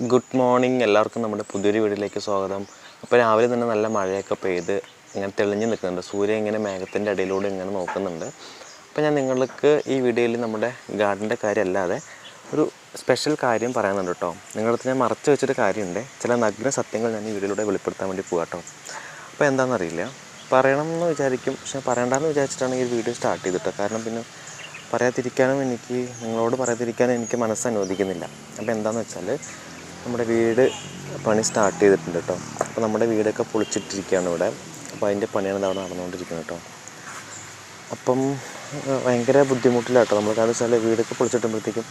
Good morning എല്ലാവർക്കും നമ്മുടെ പുതിയൊരു വീഡിയോയിലേക്ക് സ്വാഗതം. അപ്പോൾ രാവിലെ തന്നെ നല്ല മഴയൊക്കെ പെയ്ത് ഇങ്ങനെ തെളിഞ്ഞു നിൽക്കുന്നുണ്ട്. സൂര്യൻ ഇങ്ങനെ മേഘത്തിന്റെ ഇടയിലൂടെ ഇങ്ങനെ നോക്കുന്നുണ്ട്. അപ്പോൾ ഞാൻ നിങ്ങൾക്ക് ഈ വീഡിയോയിൽ നമ്മുടെ ഗാർഡന്റെ കാര്യമല്ലാതെ ഒരു സ്പെഷ്യൽ കാര്യം പറയാനുണ്ട് കേട്ടോ. നിങ്ങളുടെ അടുത്ത് ഞാൻ മറച്ചു വെച്ചൊരു കാര്യമുണ്ട്. ചില നഗ്ന സത്യങ്ങൾ ഞാൻ ഈ വീഡിയോയിലൂടെ വെളിപ്പെടുത്താൻ വേണ്ടി പോകാം കേട്ടോ. അപ്പോൾ എന്താണെന്നറിയില്ല പറയണം എന്ന് വിചാരിക്കും. പക്ഷെ പറയണ്ടെന്ന് വിചാരിച്ചിട്ടാണ് ഈ വീഡിയോ സ്റ്റാർട്ട് ചെയ്തിട്ട് കാരണം പിന്നെ പറയാതിരിക്കാനും എനിക്ക് നിങ്ങളോട് പറയാതിരിക്കാനും എനിക്ക് മനസ്സ് അനുവദിക്കുന്നില്ല. അപ്പോൾ എന്താണെന്ന് വെച്ചാൽ നമ്മുടെ വീട് പണി സ്റ്റാർട്ട് ചെയ്തിട്ടുണ്ട് കേട്ടോ അപ്പോൾ നമ്മുടെ വീടൊക്കെ പൊളിച്ചിട്ടിരിക്കുകയാണ് ഇവിടെ. അപ്പോൾ അതിന്റെ പണിയാണ് അവിടെ നടന്നുകൊണ്ടിരിക്കുന്നത് കേട്ടോ അപ്പം ഭയങ്കര ഭയങ്കര ബുദ്ധിമുട്ടിലാട്ടോ നമ്മൾ കാരണം വെച്ചാൽ വീടൊക്കെ പൊളിച്ചിട്ടുമ്പോഴത്തേക്കും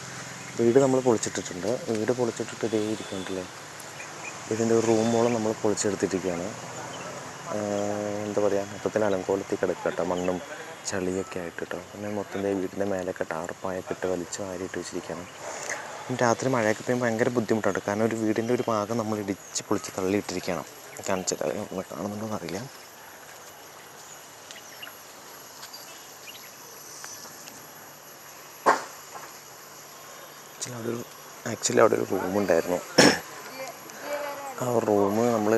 വീട് നമ്മൾ പൊളിച്ചിട്ടിട്ടുണ്ട്. വീട് പൊളിച്ചിട്ടിട്ട് ഇതേ ഇരിക്കുന്നുണ്ടല്ലേ? ഇതിന്റെ റൂമോളം നമ്മൾ പൊളിച്ചെടുത്തിരിക്കുകയാണ്. എന്താ പറയുക മൊത്തത്തിൽ അലങ്കോലത്തിൽ കിടക്കുക കേട്ടോ മണ്ണും ചളിയൊക്കെ ആയിട്ട് കേട്ടോ പിന്നെ മൊത്തം വീടിന്റെ മേലൊക്കെ ടാർപ്പായൊക്കെ ഇട്ട് വലിച്ചു വാരിയിട്ട് വെച്ചിരിക്കുകയാണ്. രാത്രി മഴയൊക്കെ പെയ്യുമ്പോൾ ഭയങ്കര ബുദ്ധിമുട്ടുണ്ട് കാരണം ഒരു വീടിന്റെ ഒരു ഭാഗം നമ്മൾ ഇടിച്ച് പൊളിച്ച് തള്ളിയിട്ടിരിക്കുകയാണ്. കാണിച്ചിട്ട് കാണുന്നുണ്ടോ എന്നറിയില്ല. ആക്ച്വലി അവിടെ ഒരു ആക്ച്വലി അവിടെ ഒരു റൂമുണ്ടായിരുന്നു ആ റൂം നമ്മൾ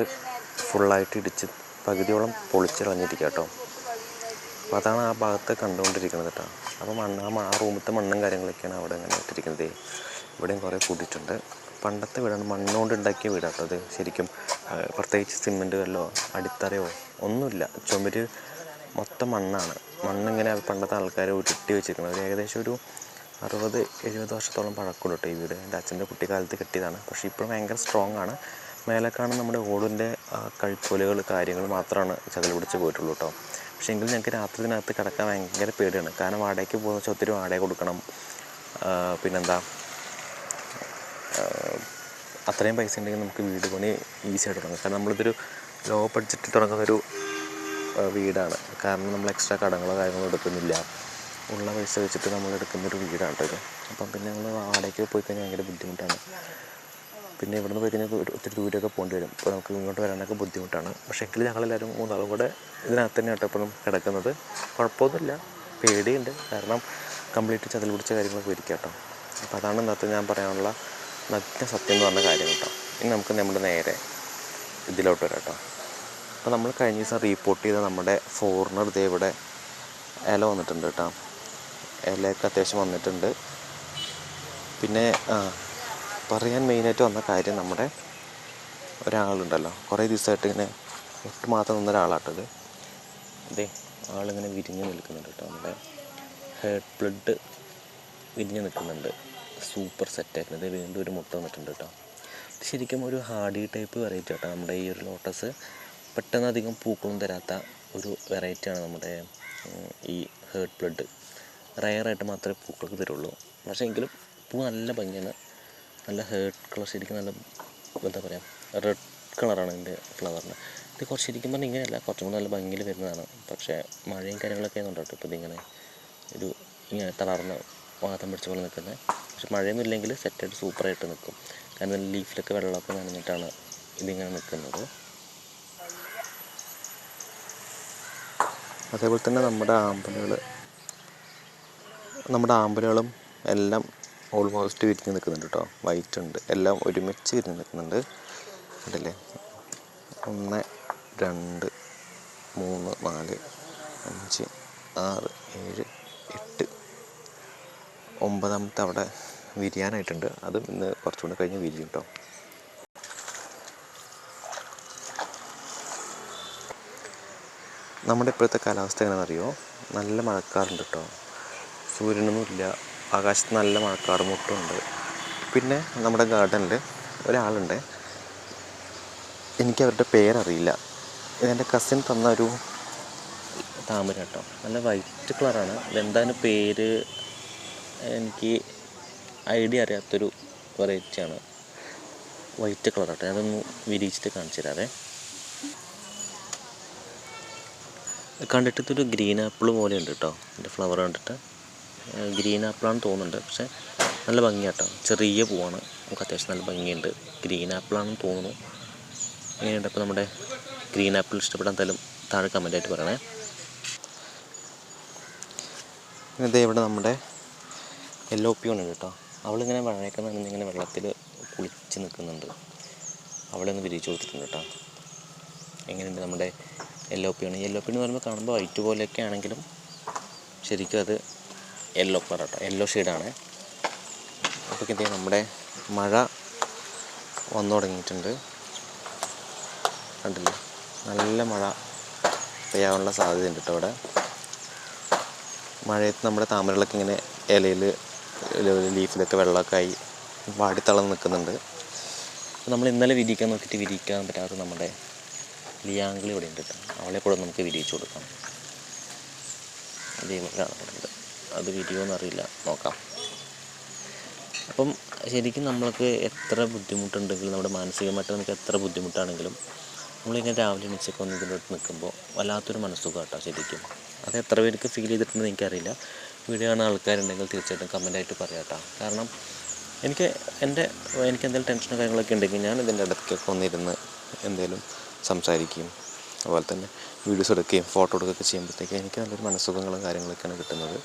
ഫുള്ളായിട്ട് ഇടിച്ച് പകുതിയോളം പൊളിച്ച് കളഞ്ഞിരിക്കുക കേട്ടോ. അപ്പോൾ അതാണ് ആ ഭാഗത്ത് കണ്ടുകൊണ്ടിരിക്കുന്നത് കേട്ടോ. അപ്പോൾ മണ്ണ് ആ റൂമത്തെ മണ്ണും കാര്യങ്ങളൊക്കെയാണ് അവിടെ അങ്ങനെ ഇട്ടിരിക്കുന്നത്. ഇവിടെയും കുറേ കൂട്ടിയിട്ടുണ്ട്. പണ്ടത്തെ വീടാണ് മണ്ണുകൊണ്ട് ഉണ്ടാക്കിയ വീടാട്ടോ അത് ശരിക്കും. പ്രത്യേകിച്ച് സിമെന്റ് കല്ലോ അടിത്തറയോ ഒന്നുമില്ല. ചുമര് മൊത്തം മണ്ണാണ്. മണ്ണിങ്ങനെ പണ്ടത്തെ ആൾക്കാർ ഉരുട്ടി വെച്ചിരിക്കുന്നത്. ഏകദേശം ഒരു അറുപത് എഴുപത് വർഷത്തോളം പഴക്കമുണ്ട് കേട്ടോ ഈ വീട്. എന്റെ അച്ഛന്റെ കുട്ടിക്കാലത്ത് കെട്ടിയതാണ്. പക്ഷേ ഇപ്പോൾ ഭയങ്കര സ്ട്രോങ് ആണ്. മേലേക്കാണ് നമ്മുടെ ഓടിന്റെ കഴിപ്പോലുകൾ കാര്യങ്ങൾ മാത്രമാണ് ചതിൽ പിടിച്ച് പോയിട്ടുള്ളൂ കേട്ടോ. പക്ഷേ എങ്കിലും ഞങ്ങൾക്ക് രാത്രി ഇതിനകത്ത് കിടക്കാൻ ഭയങ്കര പേടിയാണ്. കാരണം വാടകയ്ക്ക് പോകുന്ന വെച്ചാൽ ഒത്തിരി വാടക കൊടുക്കണം. പിന്നെന്താ? അത്രയും പൈസ ഉണ്ടെങ്കിൽ നമുക്ക് വീട് പണി ഈസി ആയിട്ട് തുടങ്ങാം. കാരണം നമ്മളിതൊരു ലോ ബഡ്ജറ്റിൽ തുടങ്ങുന്ന ഒരു വീടാണ്. കാരണം നമ്മൾ എക്സ്ട്രാ കടങ്ങളോ കാര്യങ്ങളോ എടുക്കുന്നില്ല. ഉള്ള പൈസ വെച്ചിട്ട് നമ്മൾ എടുക്കുന്ന ഒരു വീടാണ് കേട്ടോ അപ്പം പിന്നെ നമ്മൾ വാടകയ്ക്ക് പോയി കഴിഞ്ഞാൽ ഭയങ്കര ബുദ്ധിമുട്ടാണ്. പിന്നെ ഇവിടുന്ന് പോയി കഴിഞ്ഞാൽ ഒത്തിരി ദൂരമൊക്കെ പോകേണ്ടി വരും. അപ്പോൾ നമുക്ക് ഇങ്ങോട്ട് വരാനൊക്കെ ബുദ്ധിമുട്ടാണ്. പക്ഷേ എങ്കിലും ഞങ്ങളെല്ലാവരും മൂന്നാളും കൂടെ ഇതിനകത്ത് തന്നെ കേട്ടോ കിടക്കുന്നത്. കുഴപ്പമൊന്നുമില്ല. പേടിയുണ്ട്. കാരണം കംപ്ലീറ്റ് ചതിൽ പിടിച്ച കാര്യങ്ങളൊക്കെ ഇരിക്കാം കേട്ടോ അപ്പോൾ അതാണ് ഇന്നത്തെ ഞാൻ പറയാനുള്ള നഗ്ന സത്യം എന്ന് പറഞ്ഞ കാര്യം കേട്ടോ. ഇനി നമുക്ക് നമ്മുടെ നേരെ ഇതിലോട്ട് വരാം കേട്ടോ. അപ്പോൾ നമ്മൾ കഴിഞ്ഞ ദിവസം റീപ്പോർട്ട് ചെയ്ത നമ്മുടെ ഫോറിനർ ഇതേ ഇവിടെ ഇല വന്നിട്ടുണ്ട് കേട്ടോ. ഇലയൊക്കെ അത്യാവശ്യം വന്നിട്ടുണ്ട്. പിന്നെ പറയാൻ മെയിനായിട്ട് വന്ന കാര്യം നമ്മുടെ ഒരാളുണ്ടല്ലോ. കുറേ ദിവസമായിട്ട് ഇങ്ങനെ ഒട്ട് മാത്രം നിന്ന ഒരാളാട്ടത് അതെ ആളിങ്ങനെ വിരിഞ്ഞ് നിൽക്കുന്നുണ്ട് കേട്ടോ. നമ്മുടെ ഹെഡ് ബ്ലഡ് വിരിഞ്ഞ് നിൽക്കുന്നുണ്ട്. സൂപ്പർ സെറ്റായിരുന്നു ഇത് വീണ്ടും ഒരു മുട്ട വന്നിട്ടുണ്ട് കേട്ടോ. ഇത് ശരിക്കും ഒരു ഹാർഡി ടൈപ്പ് വെറൈറ്റി കേട്ടോ നമ്മുടെ ഈ ഒരു ലോട്ടസ് പെട്ടെന്ന് അധികം പൂക്കളും തരാത്ത ഒരു വെറൈറ്റിയാണ് നമ്മുടെ ഈ ഹേർട്ട് ബ്ലഡ് റയറായിട്ട് മാത്രമേ പൂക്കൾക്ക് തരുള്ളൂ. പക്ഷേ എങ്കിലും പൂ നല്ല ഭംഗിയാണ്. നല്ല ഹേർട്ട് കളർ ശരിക്കും നല്ല എന്താ പറയുക റെഡ് കളറാണ് ഇതിന്റെ ഫ്ലവറിന് ഇത് കുറച്ച് ശരിക്കും പറഞ്ഞാൽ ഇങ്ങനെയല്ല കുറച്ചും കൂടി നല്ല ഭംഗിയിൽ വരുന്നതാണ്. പക്ഷേ മഴയും കാര്യങ്ങളൊക്കെ ആയതുകൊണ്ട് ഇപ്പോൾ ഇതിങ്ങനെ ഒരു ഇങ്ങനെ തളർന്ന് വാദം പിടിച്ച പോലെ നിൽക്കുന്നത് പക്ഷെ മഴയൊന്നും ഇല്ലെങ്കിൽ സെറ്റായിട്ട് സൂപ്പറായിട്ട് നിൽക്കും. കാരണം ലീഫിലൊക്കെ വെള്ളമൊക്കെ നനഞ്ഞിട്ടാണ് ഇതിങ്ങനെ നിൽക്കുന്നത്. അതേപോലെ തന്നെ നമ്മുടെ ആമ്പലുകൾ നമ്മുടെ ആമ്പലുകളും എല്ലാം ഓൾമോസ്റ്റ് വിരിഞ്ഞ് നിൽക്കുന്നുണ്ട് കേട്ടോ. വൈറ്റ് ഉണ്ട്. എല്ലാം ഒരുമിച്ച് വിരിഞ്ഞ് നിൽക്കുന്നുണ്ട്. അതല്ലേ ഒന്ന് രണ്ട് മൂന്ന് നാല് അഞ്ച് ആറ് ഏഴ് എട്ട് ഒമ്പതാമത്തെ അവിടെ വിരിയാനായിട്ടുണ്ട്. അതും ഇന്ന് കുറച്ചുകൂടെ കഴിഞ്ഞ് വിരിയും കേട്ടോ നമ്മുടെ ഇപ്പോഴത്തെ കാലാവസ്ഥ എങ്ങനെയാണെന്നറിയോ? നല്ല മഴക്കാറുണ്ട് കേട്ടോ സൂര്യനൊന്നും ഇല്ല ആകാശത്ത് നല്ല മഴക്കാർ മുട്ടുണ്ട് പിന്നെ നമ്മുടെ ഗാർഡനിൽ ഒരാളുണ്ട്. എനിക്ക് അവരുടെ പേരറിയില്ല. ഇതെന്റെ കസിൻ തന്ന ഒരു താമര കേട്ടോ നല്ല വൈറ്റ് കളറാണ്. ഇതെന്താണ് പേര്? എനിക്ക് ഐഡിയ അറിയാത്തൊരു വെറൈറ്റിയാണ് വൈറ്റ് കളർ ആട്ടെ അതൊന്ന് വിരിയിച്ചിട്ട് കാണിച്ചു തരാവേ. കണ്ടിട്ട് ഇതൊരു ഗ്രീൻ ആപ്പിൾ പോലെ ഉണ്ട് കേട്ടോ എന്റെ ഫ്ലവർ കണ്ടിട്ട് ഗ്രീൻ ആപ്പിളാണ് തോന്നുന്നുണ്ട്. പക്ഷേ നല്ല ഭംഗിയാട്ടോ. ചെറിയ പൂവാണ്. നമുക്ക് അത്യാവശ്യം നല്ല ഭംഗിയുണ്ട്. ഗ്രീൻ ആപ്പിളാണെന്ന് തോന്നുന്നു. എങ്ങനെയുണ്ട് അപ്പോൾ നമ്മുടെ ഗ്രീൻ ആപ്പിൾ ഇഷ്ടപ്പെടാൻ എന്തായാലും താഴെ കമന്റായിട്ട് പറയണേ. ഇതേ ഇവിടെ നമ്മുടെ യെല്ലോ പിയോൺ ഉണ്ട് കേട്ടോ അവളിങ്ങനെ മഴയൊക്കെ നനഞ്ഞ് ഇങ്ങനെ വെള്ളത്തിൽ കുളിച്ച് നിൽക്കുന്നുണ്ട്. അവളെ ഒന്ന് വിരിച്ചു കൊടുത്തിട്ടുണ്ട് കേട്ടോ. എങ്ങനെയുണ്ട് നമ്മുടെ യെല്ലോ പിയാണ് യെല്ലോ പി എന്ന് പറയുമ്പോൾ കാണുമ്പോൾ വൈറ്റ് പോലെയൊക്കെ ആണെങ്കിലും ശരിക്കും അത് യെല്ലോ കളർ കേട്ടോ യെല്ലോ ഷെയ്ഡാണ് അപ്പോൾ എന്ത് നമ്മുടെ മഴ വന്നു തുടങ്ങിയിട്ടുണ്ട്. കണ്ടില്ലേ? നല്ല മഴ പെയ്യാനുള്ള സാധ്യതയുണ്ട് കേട്ടോ ഇവിടെ മഴയത്ത് നമ്മുടെ താമരകളൊക്കെ ഇങ്ങനെ ഇലയിൽ ലീഫിലൊക്കെ വെള്ളമൊക്കെ ആയി വാടിത്തളർന്ന് നിൽക്കുന്നുണ്ട്. നമ്മൾ ഇന്നലെ വിരിയിക്കാൻ നോക്കിയിട്ട് വിരിയിക്കാൻ പറ്റാത്ത നമ്മുടെ ലിയാങ്കിളി ഇവിടെ ഉണ്ട് അവളെ കൂടെ നമുക്ക് വിരിയിച്ചു കൊടുക്കാം. ദൈവങ്ങളാണ് പറയുന്നത് അത് വിരിയോ അറിയില്ല. നോക്കാം. അപ്പം ശരിക്കും നമ്മൾക്ക് എത്ര ബുദ്ധിമുട്ടുണ്ടെങ്കിലും നമ്മുടെ മാനസികമായിട്ട് നമുക്ക് എത്ര ബുദ്ധിമുട്ടാണെങ്കിലും നമ്മളിങ്ങനെ രാവിലെ എണീച്ചൊക്കെ ഒന്ന് അടുത്ത് നിൽക്കുമ്പോൾ വല്ലാത്തൊരു മനസ്സുഖം കേട്ടോ ശരിക്കും. അത് എത്ര പേർക്ക് ഫീൽ ചെയ്തിട്ടുണ്ടെന്ന് എനിക്കറിയില്ല. വീഡിയോ കാണുന്ന ആൾക്കാരുണ്ടെങ്കിൽ തീർച്ചയായിട്ടും കമന്റായിട്ട് പറയാം കേട്ടോ. കാരണം എനിക്ക് എന്റെ എനിക്ക് എന്തെങ്കിലും ടെൻഷനോ കാര്യങ്ങളൊക്കെ ഉണ്ടെങ്കിൽ ഞാൻ ഇതിന്റെ ഇടയ്ക്കൊക്കെ ഒന്നിരുന്ന് എന്തെങ്കിലും സംസാരിക്കുകയും അതുപോലെ തന്നെ വീഡിയോസ് എടുക്കുകയും ഫോട്ടോ എടുക്കുകയൊക്കെ ചെയ്യുമ്പോഴത്തേക്ക് എനിക്ക് നല്ലൊരു മനസ്സുഖങ്ങളും കാര്യങ്ങളൊക്കെയാണ് കിട്ടുന്നത്.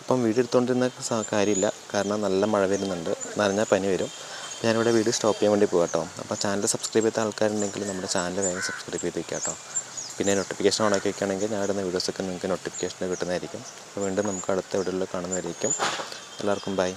അപ്പം വീഡിയോ എടുത്തുകൊണ്ടിരുന്ന കാര്യമില്ല. കാരണം നല്ല മഴ വരുന്നുണ്ട്. നനഞ്ഞാൽ പനി വരും. അപ്പോൾ ഞാനിവിടെ വീഡിയോ സ്റ്റോപ്പ് ചെയ്യാൻ വേണ്ടി പോകാം കേട്ടോ അപ്പോൾ ചാനൽ സബ്സ്ക്രൈബ് ചെയ്ത ആൾക്കാരുണ്ടെങ്കിൽ നമ്മുടെ ചാനൽ വേഗം സബ്സ്ക്രൈബ് ചെയ്ത് വെക്കാം കേട്ടോ. പിന്നെ നോട്ടിഫിക്കേഷൻ ഓൺ ആക്കി വെക്കുകയാണെങ്കിൽ ഞാൻ ഇടുന്ന വീഡിയോസൊക്കെ നിങ്ങൾക്ക് നോട്ടിഫിക്കേഷൻ കിട്ടുന്നതായിരിക്കും. വീണ്ടും നമുക്ക് അടുത്ത വീഡിയോയിൽ കാണുന്നതായിരിക്കും എല്ലാവർക്കും ബൈ